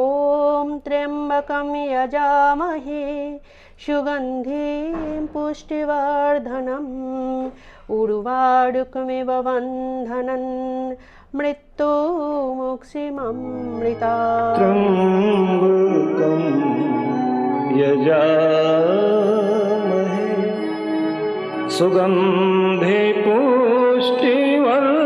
ॐ त्र्यम्बकं यजामहे सुगन्धिं पुष्टिवर्धनम् उर्वारुकमिव बन्धनं मृत्युमुक्षिममृता त्र्यम्बकं यजामहे सुगन्धे पुष्टिवर्धनम्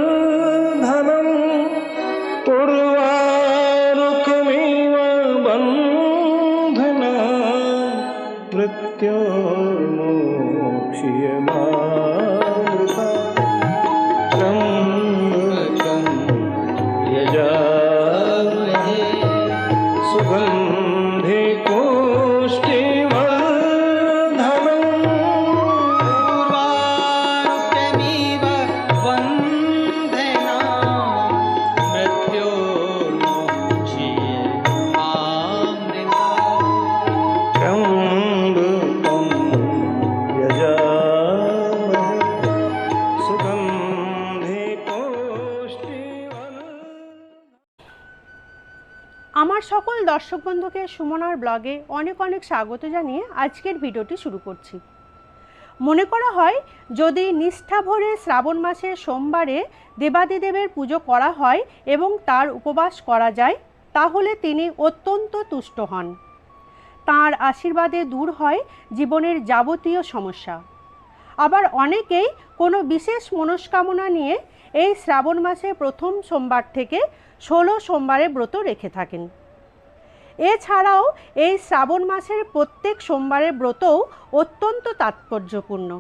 she সকল দর্শক বন্ধুকে সুমনার ব্লগে অনেক অনেক স্বাগত জানিয়ে আজকের ভিডিওটি শুরু করছি। মনে করা হয়, যদি নিষ্ঠা ভরে শ্রাবণ মাসের সোমবারে দেবাদিদেবের পুজো করা হয় এবং তার উপবাস করা যায়, তাহলে তিনি অত্যন্ত তুষ্ট হন। তাঁর আশীর্বাদে দূর হয় জীবনের যাবতীয় সমস্যা। আবার অনেকেই কোনো বিশেষ মনস্কামনা নিয়ে এই শ্রাবণ মাসে প্রথম সোমবার থেকে ষোলো সোমবারে ব্রত রেখে থাকেন। এছাড়াও এই শ্রাবণ মাসের প্রত্যেক সোমবারের ব্রতও অত্যন্ত তাৎপর্যপূর্ণ।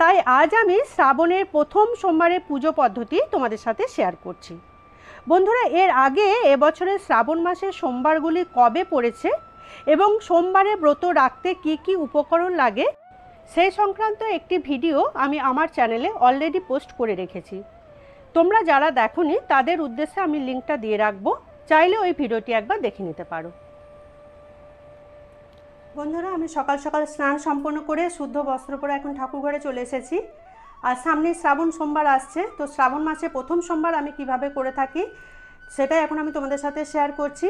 তাই আজ আমি শ্রাবণের প্রথম সোমবারের পুজো পদ্ধতি তোমাদের সাথে শেয়ার করছি। বন্ধুরা, এর আগে এবছরের শ্রাবণ মাসের সোমবারগুলি কবে পড়েছে এবং সোমবারে ব্রত রাখতে কি কি উপকরণ লাগে সেই সংক্রান্ত একটি ভিডিও আমি আমার চ্যানেলে অলরেডি পোস্ট করে রেখেছি। তোমরা যারা দেখোনি, তাদের উদ্দেশ্যে আমি লিঙ্কটা দিয়ে রাখব। চাইলে ওই ভিডিওটি একবার দেখে নিতে পারো। বন্ধুরা, আমি সকাল সকাল স্নান সম্পন্ন করে শুদ্ধ বস্ত্র পরে এখন ঠাকুর ঘরে চলে এসেছি। আর সামনে শ্রাবণ সোমবার আসছে, তো শ্রাবণ মাসে প্রথম সোমবার আমি কীভাবে করে থাকি সেটাই এখন আমি তোমাদের সাথে শেয়ার করছি।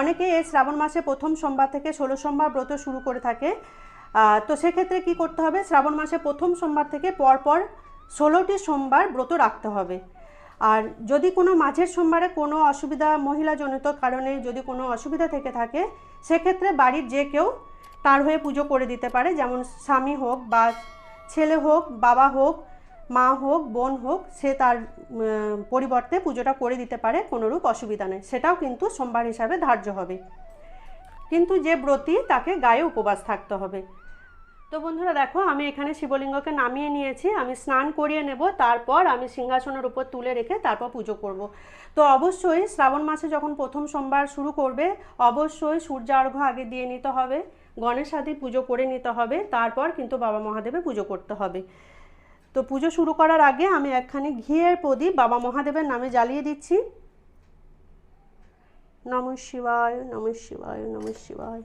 অনেকে এই শ্রাবণ মাসে প্রথম সোমবার থেকে ষোলো সোমবার ব্রত শুরু করে থাকে। তো সেক্ষেত্রে কি করতে হবে? শ্রাবণ মাসে প্রথম সোমবার থেকে পরপর ষোলোটি সোমবার ব্রত রাখতে হবে। আর যদি কোনো মাঝের সোমবারে কোনো অসুবিধা মহিলাজনিত কারণে যদি কোনো অসুবিধা থেকে থাকে, সেক্ষেত্রে বাড়ির যে কেউ তার হয়ে পুজো করে দিতে পারে। যেমন স্বামী হোক বা ছেলে হোক, বাবা হোক, মা হোক, বোন হোক, সে তার পরিবর্তে পুজোটা করে দিতে পারে, কোনোরূপ অসুবিধা নেই। সেটাও কিন্তু সোমবার হিসাবে ধার্য হবে। কিন্তু যে ব্রতী, তাকে গায়ে উপবাস থাকতে হবে। তো বন্ধুরা দেখো, আমি এখানে শিবলিঙ্গকে নামিয়ে নিয়েছি, আমি স্নান করিয়ে নেব, তারপর আমি সিংহাসনের উপর তুলে রেখে তারপর পুজো করব। তো অবশ্যই শ্রাবণ মাসে যখন প্রথম সোমবার শুরু করবে, অবশ্যই সূর্য সূর্যার্ঘ্য আগে দিয়ে নিতে হবে, গণেশ আদি পুজো করে নিতে হবে, তারপর কিন্তু বাবা মহাদেবের পুজো করতে হবে। তো পুজো শুরু করার আগে আমি একখানি ঘিয়ের প্রদীপ বাবা মহাদেবের নামে জ্বালিয়ে দিচ্ছি। নম শিবায় নম শিবায় নম শিবায়।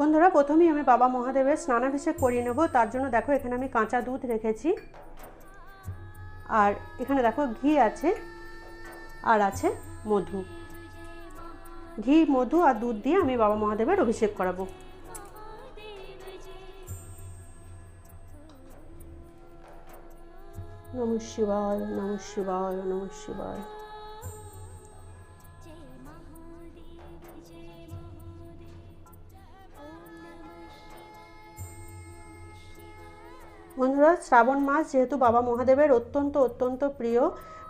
বন্ধুরা, প্রথমেই আমি বাবা মহাদেবের স্নানাভিষেক করিয়ে নেব। তার জন্য দেখো, এখানে আমি কাঁচা দুধ রেখেছি। আর এখানে দেখো, ঘি আছে, আর আছে মধু। ঘি, মধু আর দুধ দিয়ে আমি বাবা মহাদেবের অভিষেক করাবো। নম শিবায় নম শিবায় নম শিবায়। বন্ধুরা, শ্রাবণ মাস যেহেতু বাবা মহাদেবের অত্যন্ত অত্যন্ত প্রিয়,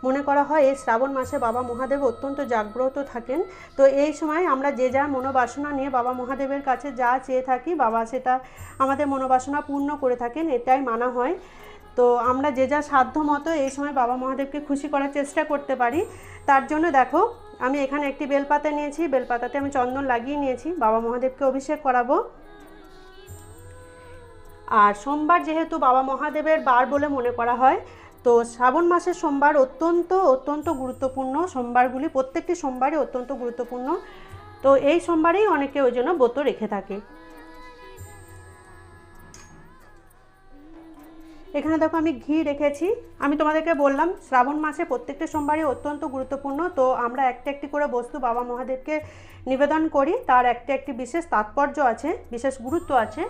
মনে করা হয় এই শ্রাবণ মাসে বাবা মহাদেব অত্যন্ত জাগ্রত থাকেন। তো এই সময় আমরা যে যার মনোবাসনা নিয়ে বাবা মহাদেবের কাছে যা চেয়ে থাকি, বাবা সেটা আমাদের মনোবাসনা পূর্ণ করে থাকেন, এটাই মানা হয়। তো আমরা যে যা সাধ্য মতো এই সময় বাবা মহাদেবকে খুশি করার চেষ্টা করতে পারি। তার জন্য দেখো, আমি এখানে একটি বেলপাতা নিয়েছি, বেলপাতাতে আমি চন্দন লাগিয়ে নিয়েছি, বাবা মহাদেবকে অভিষেক করাবো। আর সোমবার যেহেতু বাবা মহাদেবের বার বলে মনে করা হয়, তো শ্রাবণ মাসের সোমবার অত্যন্ত অত্যন্ত গুরুত্বপূর্ণ সোমবারগুলি, প্রত্যেকটি সোমবারই অত্যন্ত গুরুত্বপূর্ণ। তো এই সোমবারেই অনেকে ওই জন্য ব্রত রেখে থাকে। এখানে দেখো আমি ঘি রেখেছি। আমি তোমাদেরকে বললাম, শ্রাবণ মাসে প্রত্যেকটা সোমবারই অত্যন্ত গুরুত্বপূর্ণ। তো আমরা একটা একটি করে বস্তু বাবা মহাদেবকে নিবেদন করি। তার একটা একটি বিশেষ তাৎপর্য আছে, বিশেষ গুরুত্ব আছে।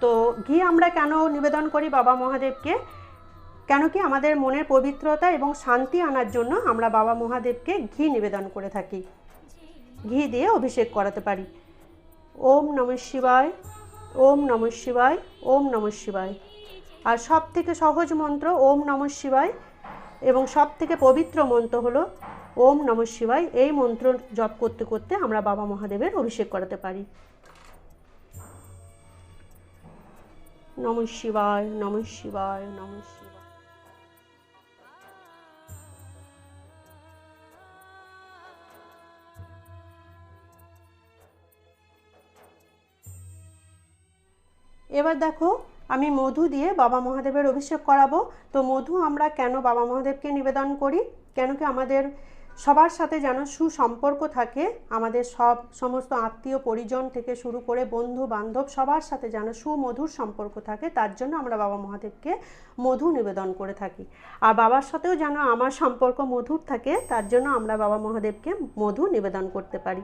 তো ঘি আমরা কেন নিবেদন করি বাবা মহাদেবকে? কেন কি আমাদের মনের পবিত্রতা এবং শান্তি আনার জন্য আমরা বাবা মহাদেবকে ঘি নিবেদন করে থাকি। ঘি দিয়ে অভিষেক করাতে পারি। ওম নম শিবায়, ওম নম শিবায়, ওম নম শিবায়। আর সব থেকে সহজ মন্ত্র ওম নম শিবায় এবং সব থেকে পবিত্র মন্ত্র হলো ওম নম শিবায়। এই মন্ত্র জপ করতে করতে আমরা বাবা মহাদেবের অভিষেক করাতে পারি। নম শিবায় নম শিবায়, নম এবার দেখো, আমি মধু দিয়ে বাবা মহাদেবের অভিষেক করাবো। তো মধু, আমরা কেন বাবা মহাদেবকে নিবেদন করি? কেন কি আমাদের সবার সাথে যেন সুসম্পর্ক থাকে, আমাদের সব সমস্ত আত্মীয় পরিজন থেকে শুরু করে বন্ধু বান্ধব সবার সাথে যেন সুমধুর সম্পর্ক থাকে, তার জন্য আমরা বাবা মহাদেবকে মধু নিবেদন করে থাকি। আর বাবার সাথেও যেন আমার সম্পর্ক মধুর থাকে, তার জন্য আমরা বাবা মহাদেবকে মধু নিবেদন করতে পারি।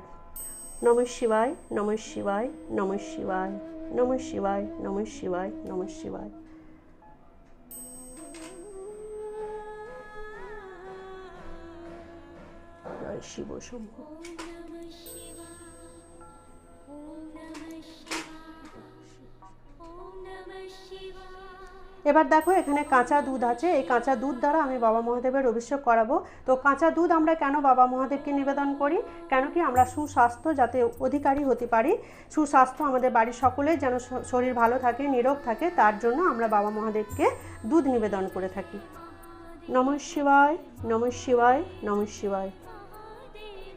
নম শিবায় নম শিবায় নম শিবায় নম শিবায় নম শিবায় নম শিবায়। শিব শম্ভু এবার দেখো, এখানে কাঁচা দুধ আছে। এই কাঁচা দুধ দ্বারা আমি বাবা মহাদেবের অভিষেক করাবো। তো কাঁচা দুধ আমরা কেন বাবা মহাদেবকে নিবেদন করি? কেন কি আমরা সুস্বাস্থ্য যাতে অধিকারী হতে পারি? সুস্বাস্থ্য আমাদের বাড়ির সকলের যেন শরীর ভালো থাকে নিরোগ থাকে, তার জন্য আমরা বাবা মহাদেবকে দুধ নিবেদন করে থাকি। নম শিবায় নম শিবায় নম শিবায়।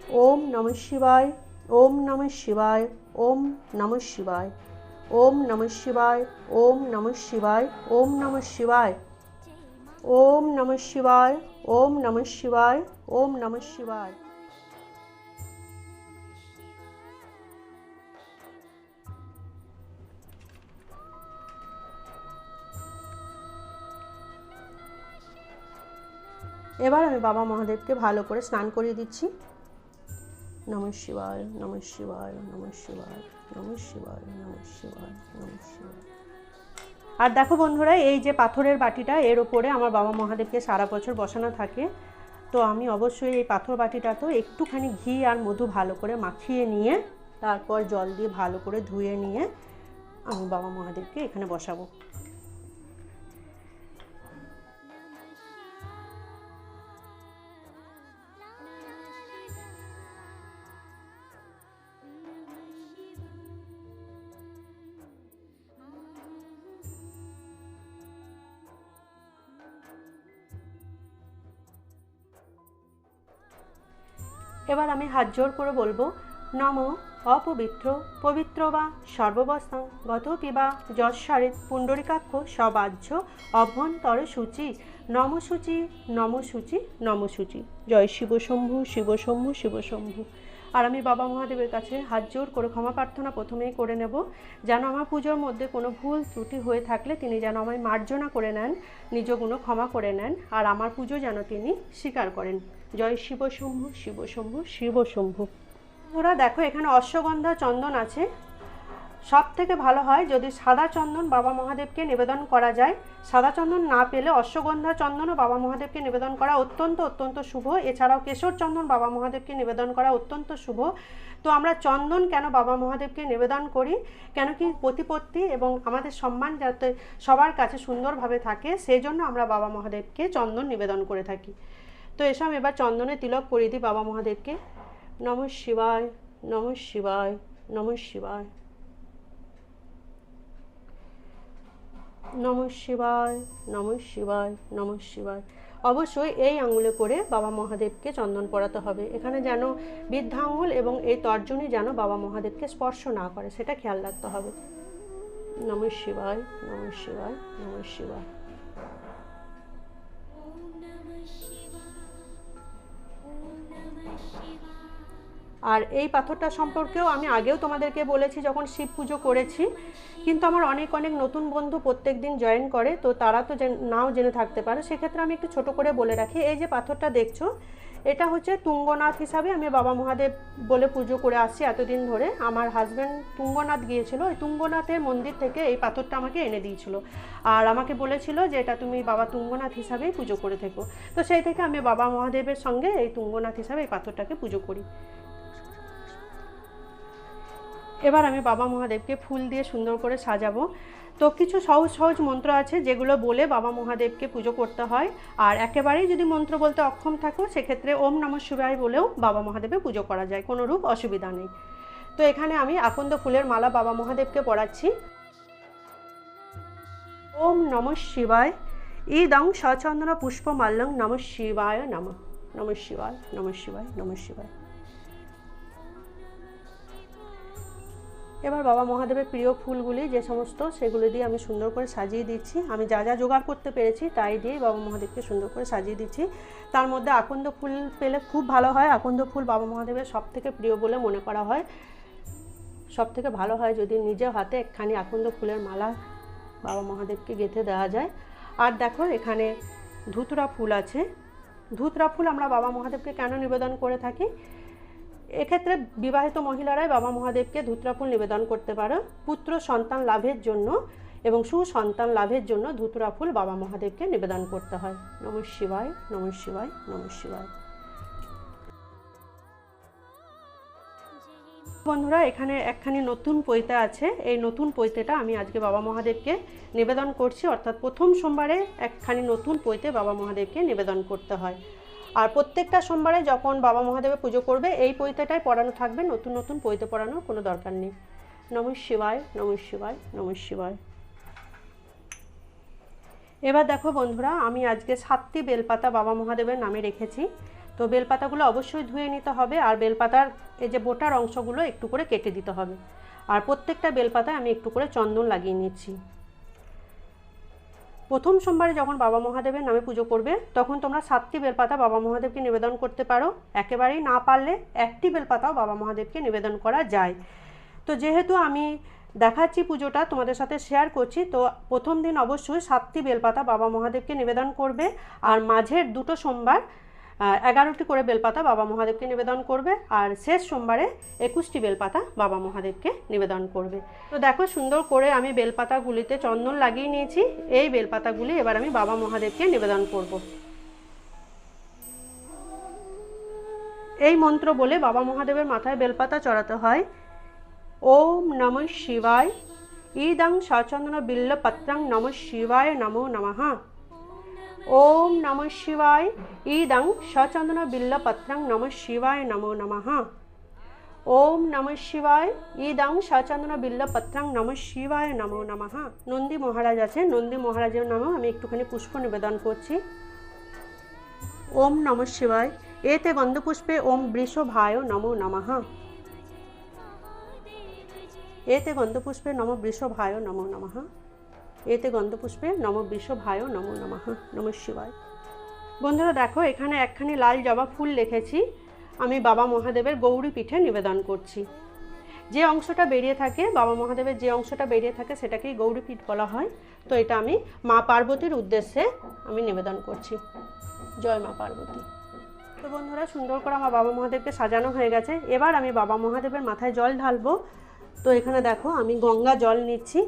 ওম নম শিবায়, ওম নম শিবায়, ওম নম শিবায়, ওম নম শিবায়, ওম নম শিবায়, ওম নম শিবায়, ওম নম শিবায়, ওম নম শিবায়, ওম নম শিবায়। এবার আমি বাবা মহাদেবকে ভালো করে স্নান করিয়ে দিচ্ছি। নম শিবায় নম শিবায় নম শিবায় নম শিবায় নম শিবায় নম শিবায়। আর দেখো বন্ধুরা, এই যে পাথরের বাটিটা, এর ওপরে আমার বাবা মহাদেবকে সারা বছর বসানো থাকে। তো আমি অবশ্যই এই পাথর বাটিটা তো একটুখানি ঘি আর মধু ভালো করে মাখিয়ে নিয়ে, তারপর জল দিয়ে ভালো করে ধুয়ে নিয়ে আমি বাবা মহাদেবকে এখানে বসাবো। এবার আমি হাত জোর করে বলব, নম অপবিত্র পবিত্র বা সর্ববস্থান গত পিবা যৎসারিত পুণ্ডরিকাক্ষ সবাহ্য অভ্যন্তর সূচি। নম সূচি নম সূচি নম সূচি। জয় শিব শম্ভু শিব শম্ভু শিব শম্ভু। আর আমি বাবা মহাদেবের কাছে হাত জোর করে ক্ষমা প্রার্থনা প্রথমেই করে নেব, যেন আমার পুজোর মধ্যে কোনো ভুল ত্রুটি হয়ে থাকলে তিনি যেন আমায় মার্জনা করে নেন, নিজ গুণ ক্ষমা করে নেন, আর আমার পুজো যেন তিনি স্বীকার করেন। জয় শিব শম্ভু শিব শম্ভু শিব শম্ভু। ওরা দেখো, এখানে অশ্বগন্ধা চন্দন আছে। সব থেকে ভালো হয় যদি সাদা চন্দন বাবা মহাদেবকে নিবেদন করা যায়। সাদা চন্দন না পেলে অশ্বগন্ধা চন্দনও বাবা মহাদেবকে নিবেদন করা অত্যন্ত অত্যন্ত শুভ। এছাড়াও কেশর চন্দন বাবা মহাদেবকে নিবেদন করা অত্যন্ত শুভ। তো আমরা চন্দন কেন বাবা মহাদেবকে নিবেদন করি? কেন কি প্রতিপত্তি এবং আমাদের সম্মান যাতে সবার কাছে সুন্দরভাবে থাকে, সেই জন্য আমরা বাবা মহাদেবকে চন্দন নিবেদন করে থাকি। তো এসব এবার চন্দনে তিলক পরিয়ে দিই বাবা মহাদেবকে। নম শিবায় নম শিবায় নম শিবায়। নম শিবায় নম শিবায় নম শিবায়। অবশ্যই এই আঙুলে করে বাবা মহাদেবকে চন্দন পড়াতে হবে। এখানে যেন বৃদ্ধা আঙুল এবং এই তর্জনী যেন বাবা মহাদেবকে স্পর্শ না করে, সেটা খেয়াল রাখতে হবে। নম শিবায় নম শিবায় নম শিবায়। আর এই পাথরটা সম্পর্কেও আমি আগেও তোমাদেরকে বলেছি যখন শিব পুজো করেছি। কিন্তু আমার অনেক অনেক নতুন বন্ধু প্রত্যেক দিন জয়েন করে, তো তারা তো নাও জেনে থাকতে পারে। সেক্ষেত্রে আমি একটু ছোট করে বলে রাখি। এই যে পাথরটা দেখছ, এটা হচ্ছে তুঙ্গনাথ হিসাবে আমি বাবা মহাদেব বলে পুজো করে আসছি এতদিন ধরে। আমার হাজব্যান্ড তুঙ্গনাথ গিয়েছিল। ওই তুঙ্গনাথের মন্দির থেকে এই পাথরটা আমাকে এনে দিয়েছিল। আর আমাকে বলেছিল যে এটা তুমি বাবা তুঙ্গনাথ হিসাবেই পুজো করে থেকো। তো সেই থেকে আমি বাবা মহাদেবের সঙ্গে এই তুঙ্গনাথ হিসাবে এই পাথরটাকে পুজো করি। এবার আমি বাবা মহাদেবকে ফুল দিয়ে সুন্দর করে সাজাবো। তো কিছু সহজ সহজ মন্ত্র আছে যেগুলো বলে বাবা মহাদেবকে পুজো করতে হয়। আর একেবারেই যদি মন্ত্র বলতে অক্ষম থাকো, সেক্ষেত্রে ওম নম শিবায় বলেও বাবা মহাদেবে পুজো করা যায়, কোনো রূপ অসুবিধা নেই। তো এখানে আমি আকন্দ ফুলের মালা বাবা মহাদেবকে পড়াচ্ছি ওম নম শিবায়, ইদং সচন্দ্র পুষ্পমাল্যং নম শিবায় নম নম শিবায় নম শিবায় নম শিবায়। এবার বাবা মহাদেবের প্রিয় ফুলগুলি যে সমস্ত, সেগুলো দিয়ে আমি সুন্দর করে সাজিয়ে দিচ্ছি। আমি যা যা জোগাড় করতে পেরেছি তাই দিয়ে বাবা মহাদেবকে সুন্দর করে সাজিয়ে দিচ্ছি। তার মধ্যে আকন্দ ফুল পেলে খুব ভালো হয়। আকন্দ ফুল বাবা মহাদেবের সব থেকে প্রিয় বলে মনে করা হয়। সব থেকে ভালো হয় যদি নিজের হাতে একখানি আকন্দ ফুলের মালা বাবা মহাদেবকে গেঁথে দেওয়া যায়। আর দেখো এখানে ধুতরা ফুল আছে। ধুতরা ফুল আমরা বাবা মহাদেবকে কেন নিবেদন করে থাকি? এক্ষেত্রে বিবাহিত মহিলারাই বাবা মহাদেবকে ধুতরা ফুল নিবেদন করতে পারে। পুত্র সন্তান লাভের জন্য এবং সুসন্তান লাভের জন্য ধুতরা ফুল বাবা মহাদেবকে নিবেদন করতে হয়। নম শিবায় নম শিবায় নম শিবায়। বন্ধুরা, এখানে একখানি নতুন পৈতে আছে। এই নতুন পৈতেটা আমি আজকে বাবা মহাদেবকে নিবেদন করছি। অর্থাৎ প্রথম সোমবারে একখানি নতুন পৈতে বাবা মহাদেবকে নিবেদন করতে হয়। আর প্রত্যেকটা সোমবারে যখন বাবা মহাদেবের পুজো করবে, এই পৈতেটাই পড়ানো থাকবে, নতুন নতুন পৈতে পড়ানোর কোনো দরকার নেই। নম শিবায় নম শিবায় নম শিবায়। এবার দেখো বন্ধুরা, আমি আজকে সাতটি বেলপাতা বাবা মহাদেবের নামে রেখেছি। তো বেলপাতাগুলো অবশ্যই ধুয়ে নিতে হবে আর বেলপাতার এই যে বোটার অংশগুলো একটু করে কেটে দিতে হবে। আর প্রত্যেকটা বেলপাতায় আমি একটু করে চন্দন লাগিয়ে নিচ্ছি। প্রথম সোমবারে যখন বাবা মহাদেবের নামে পুজো করবে, তখন তোমরা সাতটি বেলপাতা বাবা মহাদেবকে নিবেদন করতে পারো। একেবারেই না পারলে একটি বেলপাতাও বাবা মহাদেবকে নিবেদন করা যায়। তো যেহেতু আমি দেখাচ্ছি পুজোটা, তোমাদের সাথে শেয়ার করছি, তো প্রথম দিন অবশ্যই সাতটি বেলপাতা বাবা মহাদেবকে নিবেদন করবে। আর মাঝের দুটো সোমবার এগারোটি করে বেলপাতা বাবা মহাদেবকে নিবেদন করবে আর শেষ সোমবারে একুশটি বেলপাতা বাবা মহাদেবকে নিবেদন করবে। তো দেখো, সুন্দর করে আমি বেলপাতাগুলিতে চন্দন লাগিয়ে নিয়েছি। এই বেলপাতাগুলি এবার আমি বাবা মহাদেবকে নিবেদন করব। এই মন্ত্র বলে বাবা মহাদেবের মাথায় বেলপাতা চড়াতে হয়। ওম নম শিবায়। ইদং সচন্দন বিল্ল পত্রং নম শিবায় নমো নমঃ। ওম নম শিবায় ইদং সচন্দন বিল্ল পত্রং নম শিবায় নমো নমঃ ওম নম শিবায় ইদং সচন্দন বিল্ল পত্রং নম শিবায় নমো নমঃ নন্দী মহারাজ আছে নন্দী মহারাজের নামেও আমি একটুখানি পুষ্প নিবেদন করছি ওম নম শিবায় এতে গন্ধপুষ্পে ওম বৃষভায় নমো নমঃ এতে গন্ধপুষ্পে নম বৃষভায় নমো নমঃ এতে গন্ধপুষ্পে নম বৃষভায় নমো নমঃ, নম শিবায়। বন্ধুরা দেখো, এখানে একখানি লাল জবা ফুল লিখেছি আমি বাবা মহাদেবের গৌরী পিঠে নিবেদন করছি। যে অংশটা বেরিয়ে থাকে, বাবা মহাদেবের যে অংশটা বেরিয়ে থাকে, সেটাকেই গৌরী পিঠ বলা হয়। তো এটা আমি মা পার্বতীর উদ্দেশ্যে আমি নিবেদন করছি। জয় মা পার্বতী। তো বন্ধুরা, সুন্দর করে আমার বাবা মহাদেবকে সাজানো হয়ে গেছে। এবার আমি বাবা মহাদেবের মাথায় জল ঢালবো। তো এখানে দেখো, আমি গঙ্গা জল নিচ্ছি।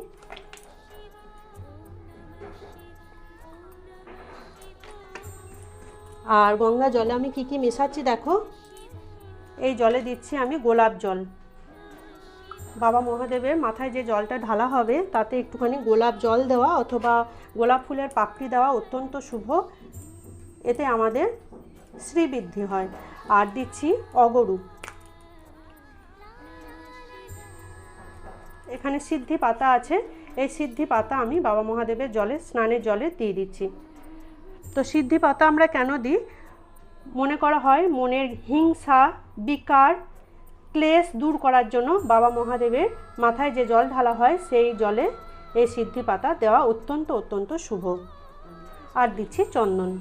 আর গঙ্গা জলে আমি কি কি মেশাচ্ছি দেখো? এই জলে দিচ্ছি আমি গোলাপ জল। বাবা মহাদেবের মাথায় যে জলটা ঢালা হবে, তাতে একটুখানি গোলাপ জল দেওয়া অথবা গোলাপ ফুলের পাপড়ি দেওয়া অত্যন্ত শুভ। এতে আমাদের শ্রীবৃদ্ধি হয়। আর দিচ্ছি অগরু। এখানে সিদ্ধি পাতা আছে। এই সিদ্ধি পাতা আমি বাবা মহাদেবের জলে, স্নানের জলে দিয়ে দিচ্ছি। তো সিদ্ধি পাতা আমরা কেন দিই? মনে করা হয় মনের হিংসা, বিকার, ক্লেশ দূর করার জন্য বাবা মহাদেবের মাথায় যে জল ঢালা হয়, সেই জলে এই সিদ্ধি পাতা দেওয়া অত্যন্ত অত্যন্ত শুভ। আর দিচ্ছি চন্দন।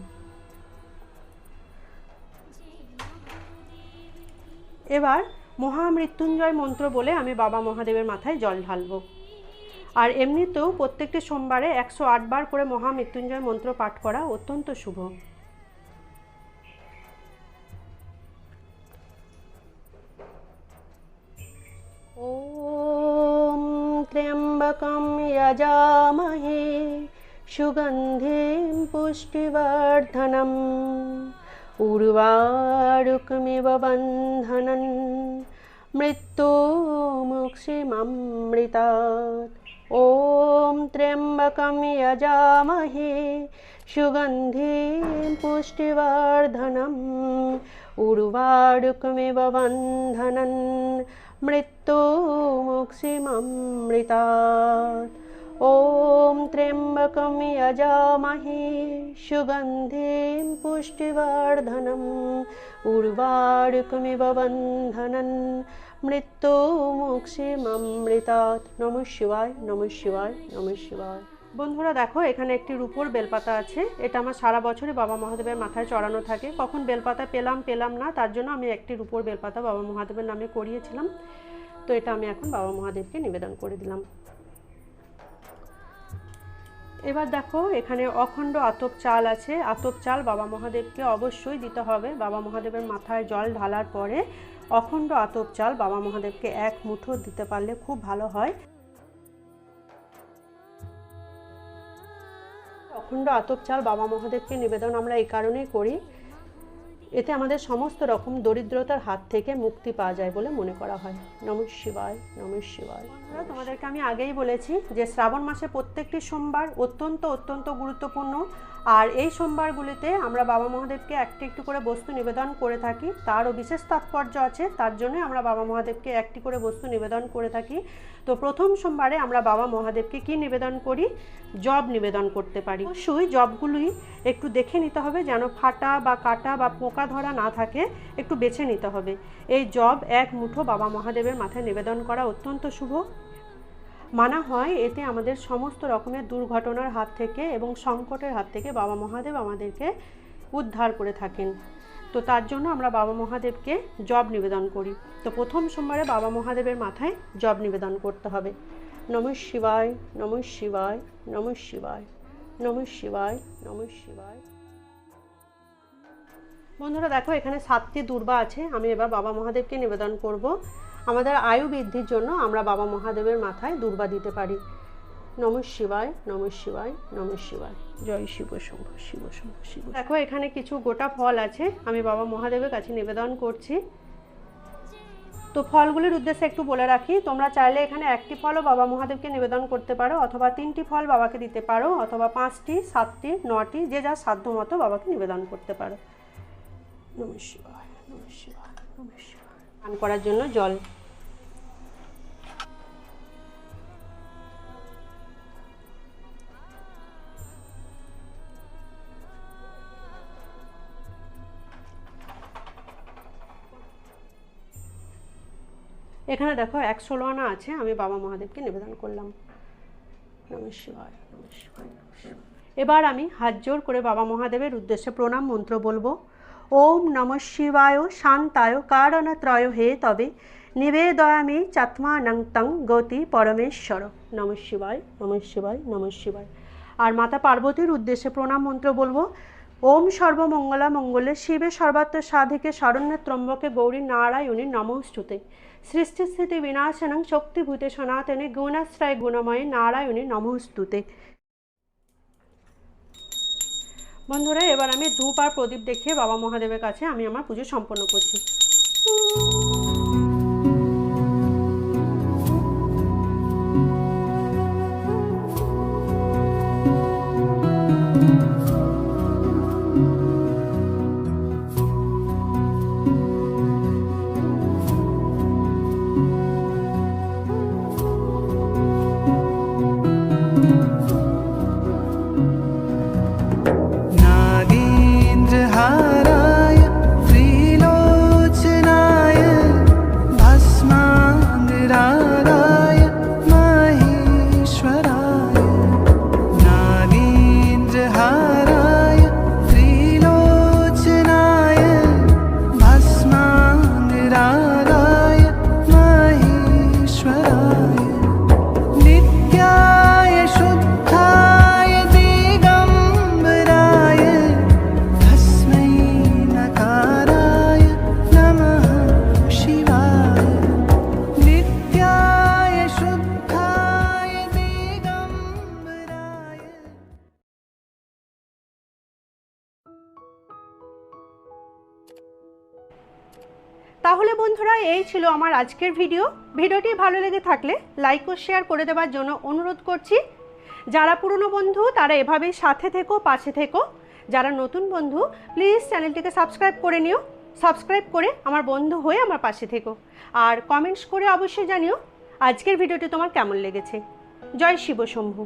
এবার মহামৃত্যুঞ্জয় মন্ত্র বলে আমি বাবা মহাদেবের মাথায় জল ঢালবো। আর এমনিতেও প্রত্যেকটি সোমবারে একশো বার করে মহামৃত্যুঞ্জয় মন্ত্র পাঠ করা অত্যন্ত শুভ ॐ त्र्यम्बकं यजामहे सुगन्धिं पुष्टिवर्धनम् उर्वारुकमिव बन्धनन् मृत्युमुक्षिममृतात् ॐ त्र्यम्बकं यजामहे सुगन्धिं पुष्टिवर्धनम् उर्वारुकमिव बन्धनन् मृत्युमुक्षिममृतात्। ॐ त्र्यम्बकं यजामहे सुगन्धिं पुष्टिवर्धनम् उर्वारुकमिव बन्धनन् মৃত্যুমুক্ষিমৃতাৎ নম শিবায় নম শিবায় নম শিবায় বন্ধুরা দেখো এখানে একটি রূপোর বেলপাতা আছে এটা আমার সারা বছরই বাবা মহাদেবের মাথায় চড়ানো থাকে কখন বেলপাতা পেলাম পেলাম না তার জন্য আমি একটি রূপোর বেলপাতা বাবা মহাদেবের নামে করিয়েছিলাম তো এটা আমি এখন বাবা মহাদেবকে নিবেদন করে দিলাম এবার দেখো, এখানে অখণ্ড আতপ চাল আছে। আতপ চাল বাবা মহাদেবকে অবশ্যই দিতে হবে। বাবা মহাদেবের মাথায় জল ঢালার পরে অখণ্ড আতপ চাল বাবা মহাদেবকে এক মুঠো দিতে পারলে খুব ভালো হয়। অখণ্ড আতপ চাল বাবা মহাদেবকে নিবেদন আমরা এই কারণেই করি। এতে আমাদের সমস্ত রকম দরিদ্রতার হাত থেকে মুক্তি পাওয়া যায় বলে মনে করা হয়। নম শিবায় নম শিবায়। তোমাদেরকে আমি আগেই বলেছি যে শ্রাবণ মাসে প্রত্যেকটি সোমবার অত্যন্ত অত্যন্ত গুরুত্বপূর্ণ আর এই সোমবারগুলিতে আমরা বাবা মহাদেবকে একটি একটু করে বস্তু নিবেদন করে থাকি। তারও বিশেষ তাৎপর্য আছে, তার জন্যই আমরা বাবা মহাদেবকে একটি করে বস্তু নিবেদন করে থাকি। তো প্রথম সোমবারে আমরা বাবা মহাদেবকে কি নিবেদন করি? জব নিবেদন করতে পারি। অবশ্যই জবগুলি একটু দেখে নিতে হবে যেন ফাটা বা কাটা বা পোকা ধরা না থাকে, একটু বেছে নিতে হবে। এই জব এক মুঠো বাবা মহাদেবের মাথায় নিবেদন করা অত্যন্ত শুভ। মানা হয়, এতে আমাদের সমস্ত রকমের দুর্ঘটনার হাত থেকে এবং সংকটের হাত থেকে বাবা মহাদেব আমাদেরকে উদ্ধার করে থাকেন। তো তার জন্য আমরা বাবা মহাদেবকে জব নিবেদন করি। তো প্রথম সোমবারে বাবা মহাদেবের মাথায় জব নিবেদন করতে হবে। নম শিবায় নম শিবায় নম শিবায় নম শিবায় নম শিবায়। বন্ধুরা দেখো, এখানে সাতটি দুর্বা আছে। আমি এবার বাবা মহাদেবকে নিবেদন করব। আমাদের আয়ু বৃদ্ধির জন্য আমরা বাবা মহাদেবের মাথায় দুর্বা দিতে পারি। নম শিবায় নম শিবায় নম শিবায়। জয় শিব শম্ভ শিব শম্ভ, শিব দেখো, এখানে কিছু গোটা ফল আছে। আমি বাবা মহাদেবের কাছে নিবেদন করছি। তো ফলগুলির উদ্দেশ্যে একটু বলে রাখি, তোমরা চাইলে এখানে একটি ফলও বাবা মহাদেবকে নিবেদন করতে পারো, অথবা তিনটি ফল বাবাকে দিতে পারো, অথবা পাঁচটি, সাতটি, নটি, যে যা সাধ্য মতো বাবাকে নিবেদন করতে পারো। নম শিবায় নম শিবায় নম শিবায়। পান করার জন্য জল এখানে দেখো এক ষোলো আনা আছে, আমি বাবা মহাদেবকে নিবেদন করলাম। এবার আমি হাত জোর করে বাবা মহাদেবের উদ্দেশ্যে প্রণাম মন্ত্র বলব। ওম নম শিবায়, শান্তায়, কারণত্রয় হে তবে, নিবেদয়ামি চাত্মানং তং গতি পরমেশ্বর। নম শিবায় নম শিবায় নম শিবায়। আর মাতা পার্বতীর উদ্দেশ্যে প্রণাম মন্ত্র বলব ওম সর্বমঙ্গলা মঙ্গলে শিবে সর্বাত্ম সাধিকে শরণ্য ত্রম্বকে গৌরী নারায়ণী নমস্তুতে সৃষ্টি স্থিতি বিনাশনং শক্তিভূতে সনাতনে গুণাশ্রয় গুণময়ে নারায়ণী নমস্তুতে বন্ধুরা, এবার আমি ধূপ আর প্রদীপ দেখিয়ে বাবা মহাদেবের কাছে আমি আমার পুজো সম্পন্ন করছি। ছিল আমার আজকের ভিডিও। ভিডিওটি ভালো লেগে থাকলে লাইক ও শেয়ার করে দেওয়ার জন্য অনুরোধ করছি। যারা পুরনো বন্ধু, তারা এভাবেই সাথে থেকো, পাশে থেকো। যারা নতুন বন্ধু প্লিজ চ্যানেলটিকে সাবস্ক্রাইব করে নিও। সাবস্ক্রাইব করে আমার বন্ধু হয়ে আমার পাশে থেকো। আর কমেন্টস করে অবশ্যই জানিও আজকের ভিডিওটি তোমার কেমন লেগেছে। জয় শিব শম্ভু